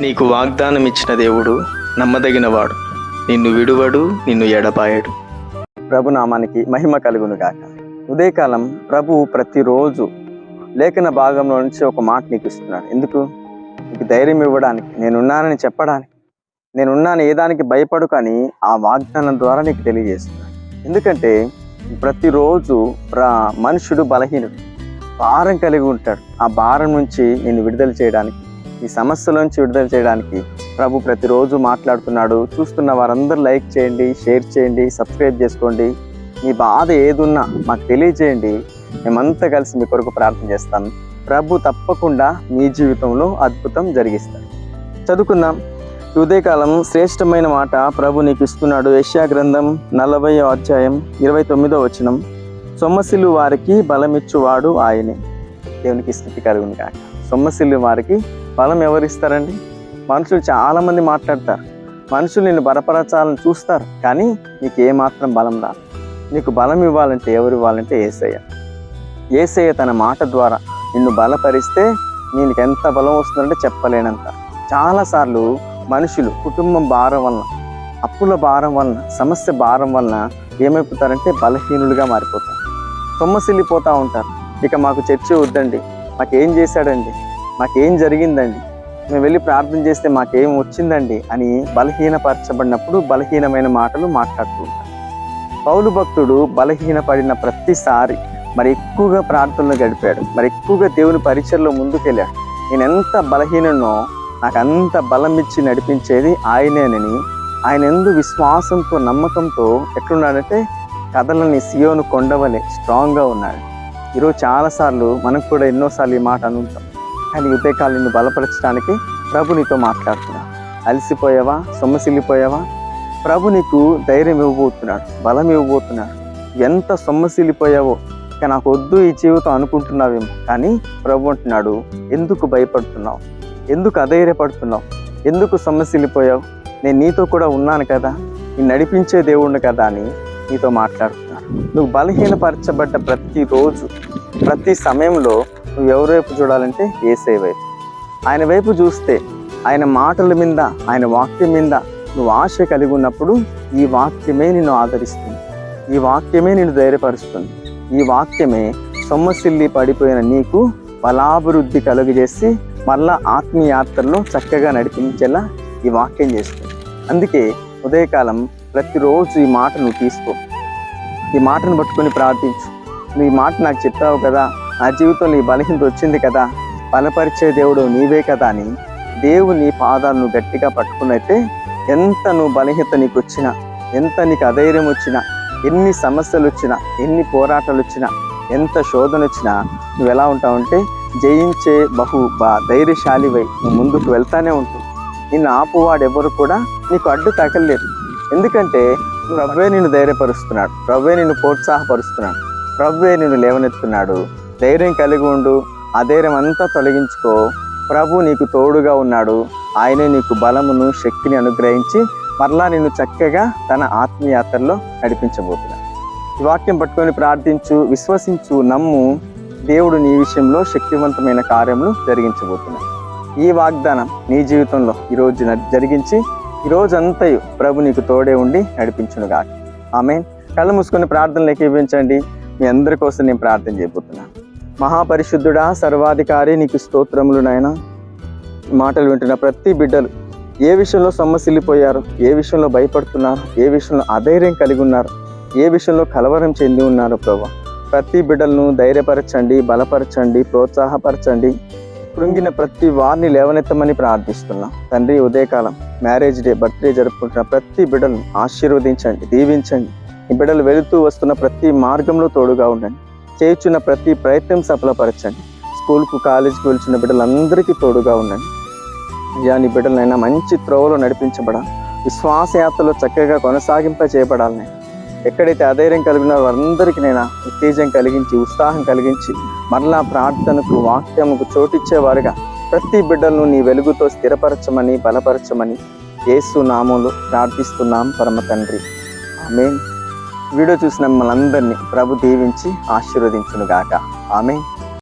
నీకు వాగ్దానం ఇచ్చిన దేవుడు నమ్మదగినవాడు. నిన్ను విడువడు నిన్ను ఎడపాయడు ప్రభు నామానికి మహిమ కలుగును గాక. ఉదయకాలం ప్రభు ప్రతిరోజు లేఖన భాగంలో నుంచి ఒక మాట నీకు ఇస్తున్నాడు. ఎందుకు? నీకు ధైర్యం ఇవ్వడానికి నేనున్నానని చెప్పడానికి. నేనున్నాను ఏ దానికి భయపడు కానీ ఆ వాగ్దానం ద్వారా నీకు తెలియజేస్తున్నాను ఎందుకంటే ప్రతిరోజు మనుషుడు బలహీనుడు. భారం కలిగి ఉంటాడు. ఆ భారం నుంచి నేను విడుదల చేయడానికి ఈ సమస్యల నుంచి విడుదల చేయడానికి ప్రభు ప్రతిరోజు మాట్లాడుతున్నాడు. చూస్తున్న వారందరూ లైక్ చేయండి షేర్ చేయండి సబ్స్క్రైబ్ చేసుకోండి. మీ బాధ ఏదున్నా మాకు తెలియజేయండి. మేమంతా కలిసి మీ కొరకు ప్రార్థన చేస్తాను ప్రభు తప్పకుండా మీ జీవితంలో అద్భుతం జరిగిస్తాడు. చదువుకుందాం. ఉదయకాలం శ్రేష్టమైన మాట ప్రభు నీకు ఇస్తున్నాడు. యష్యా గ్రంథం నలభై అధ్యాయం ఇరవై తొమ్మిదో వచనం. సొమ్మసిలు వారికి బలమిచ్చువాడు ఆయనే. దేవునికి స్థితి కలుగును కాక సొమ్మసిల్లు వారికి బలం ఎవరిస్తారండి? మనుషులు చాలామంది మాట్లాడతారు. మనుషులు నిన్ను బలపరచాలని చూస్తారు కానీ నీకు ఏమాత్రం బలం రాదు. నీకు బలం ఇవ్వాలంటే ఎవరు ఇవ్వాలంటే ఏసయ్య. ఏసయ్య తన మాట ద్వారా నిన్ను బలపరిస్తే నీకు ఎంత బలం వస్తుందంటే చెప్పలేనంత. చాలాసార్లు మనుషులు కుటుంబం భారం వలన అప్పుల భారం వలన సమస్య భారం వలన ఏమైపోతారంటే బలహీనులుగా మారిపోతారు. సొమ్మసిల్లిపోతూ ఉంటారు. ఇక మాకు చర్చి వద్దండి. మాకేం చేశాడండి? మాకేం జరిగిందండి? మేము వెళ్ళి ప్రార్థన చేస్తే మాకేం వచ్చిందండి? అని బలహీనపరచబడినప్పుడు బలహీనమైన మాటలు మాట్లాడుతూ ఉంటారు. పౌలు భక్తుడు బలహీనపడిన ప్రతిసారి మరి ఎక్కువగా ప్రార్థనలు గడిపాడు. మరి ఎక్కువగా దేవుని పరిచయలో ముందుకెళ్ళాడు. నేను ఎంత బలహీననో నాకు అంత బలం ఇచ్చి నడిపించేది ఆయనేనని ఆయన ఎందు విశ్వాసంతో నమ్మకంతో ఎట్లున్నాడంటే కథలని సియోను కొండవలే స్ట్రాంగ్గా ఉన్నాడు. ఈరోజు చాలాసార్లు మనకు కూడా ఎన్నోసార్లు ఈ మాట అనుంటాం. కానీ ఉదయకాలం నిన్ను బలపరచడానికి ప్రభు నీతో మాట్లాడుతున్నాడు. అలసిపోయావా? సొమ్మసిల్లిపోయావా? ప్రభు నీకు ధైర్యం ఇవ్వబోతున్నాడు బలం ఇవ్వబోతున్నాడు. ఎంత సొమ్మసిల్లిపోయావో నాకు వద్దు ఈ జీవితం అనుకుంటున్నావేమో. కానీ ప్రభు అంటున్నాడు ఎందుకు భయపడుతున్నావు? ఎందుకు అధైర్యపడుతున్నావు? ఎందుకు సొమ్మసిల్లిపోయావు? నేను నీతో కూడా ఉన్నాను కదా. నేను నడిపించే దేవుణ్ణి కదా అని నీతో మాట్లాడుతున్నాను నువ్వు బలహీనపరచబడ్డ ప్రతిరోజు ప్రతి సమయంలో నువ్వు ఎవరి వైపు చూడాలంటే ఏసై వైపు. ఆయన వైపు చూస్తే ఆయన మాటల మీద ఆయన వాక్యం మీద నువ్వు ఆశ కలిగి ఉన్నప్పుడు ఈ వాక్యమే నిన్ను ఆదరిస్తుంది. ఈ వాక్యమే నిన్ను ధైర్యపరుస్తుంది. ఈ వాక్యమే సొమ్మసిల్లి పడిపోయిన నీకు బలాభివృద్ధి కలుగజేసి మళ్ళా ఆత్మీయాత్రలో చక్కగా నడిపించేలా ఈ వాక్యం చేస్తుంది. అందుకే ఉదయకాలం ప్రతిరోజు ఈ మాట నువ్వు తీసుకో. ఈ మాటను పట్టుకొని ప్రార్థించు. నీ మాట నాకు చెప్పావు కదా నా జీవితం నీ బలహీనత వచ్చింది కదా బలపరిచే దేవుడు నీవే కదా అని దేవుని పాదాలను గట్టిగా పట్టుకున్నైతే ఎంత నువ్వు బలహీనత నీకు వచ్చినా ఎంత నీకు అధైర్యం వచ్చినా ఎన్ని సమస్యలు వచ్చినా ఎన్ని పోరాటాలు వచ్చినా ఎంత శోధన వచ్చినా నువ్వు ఎలా ఉంటావంటే జయించే బహు బా ధైర్యశాలివై నువ్వు ముందుకు వెళ్తానే ఉంటుంది నిన్ను ఆపువాడెవరు కూడా నీకు అడ్డు తగలలేదు ఎందుకంటే ప్రవ్వే నిన్ను ధైర్యపరుస్తున్నాడు. ప్రవ్వే నిన్ను ప్రోత్సాహపరుస్తున్నాడు. ప్రవ్వే నిన్ను లేవనెత్తున్నాడు ధైర్యం కలిగి ఉండు. ఆ ధైర్యం అంతా తొలగించుకో. ప్రభు నీకు తోడుగా ఉన్నాడు. ఆయనే నీకు బలమును శక్తిని అనుగ్రహించి మరలా నిన్ను చక్కగా తన ఆత్మయాత్రలో నడిపించబోతున్నాడు. ఈ వాక్యం పట్టుకొని ప్రార్థించు విశ్వసించు నమ్ము దేవుడు నీ విషయంలో శక్తివంతమైన కార్యములు జరిగించబోతున్నాడు. ఈ వాగ్దానం నీ జీవితంలో ఈరోజు న- జరిగించి ఈ రోజంతయు ప్రభు నీకు తోడే ఉండి నడిపించునుగా ఆమె కళ్ళు మూసుకొని ప్రార్థనలోకి ఇవ్వించండి మీ అందరి కోసం నేను ప్రార్థన చేయబోతున్నాను మహాపరిశుద్ధుడా సర్వాధికారి నీకు స్తోత్రములు నాయన. మాటలు వింటున్న ప్రతి బిడ్డలు ఏ విషయంలో సొమ్మసిల్లిపోయారు? ఏ విషయంలో భయపడుతున్నారు? ఏ విషయంలో అధైర్యం కలిగి ఉన్నారు? ఏ విషయంలో కలవరం చెంది ఉన్నారు ప్రభు? ప్రతి బిడ్డలను ధైర్యపరచండి బలపరచండి ప్రోత్సాహపరచండి. కృంగిన ప్రతి వారిని లేవనెత్తమని ప్రార్థిస్తున్నా. తండ్రి ఉదయకాలం మ్యారేజ్ డే బర్త్డే జరుపుకుంటున్న ప్రతి బిడ్డను ఆశీర్వదించండి దీవించండి. ఈ బిడ్డలు వెళుతూ వస్తున్న ప్రతి మార్గంలో తోడుగా ఉండండి. చేయుచున్న ప్రతి ప్రయత్నం సఫలపరచండి. స్కూల్కు కాలేజీకి వెళ్తున్న బిడ్డలందరికీ తోడుగా ఉండండి. అయ్యా నీ బిడ్డలైనా మంచి త్రోవలో నడిపించబడాలి. విశ్వాసయాత్రలో చక్కగా కొనసాగింప చేయబడాలని ఎక్కడైతే అధైర్యం కలిగిన వారందరికీ నేను ఉత్తేజం కలిగించి ఉత్సాహం కలిగించి మరలా ప్రార్థనకు వాక్యముకు చోటిచ్చేవారుగా ప్రతి బిడ్డలను నీ వెలుగుతో స్థిరపరచమని బలపరచమని యేసు నామంలో ప్రార్థిస్తున్నాం పరమ తండ్రి. ఆమె వీడియో చూసిన మిమ్మల్ని ప్రభు దీవించి ఆశీర్వదించునుగాక. ఆమె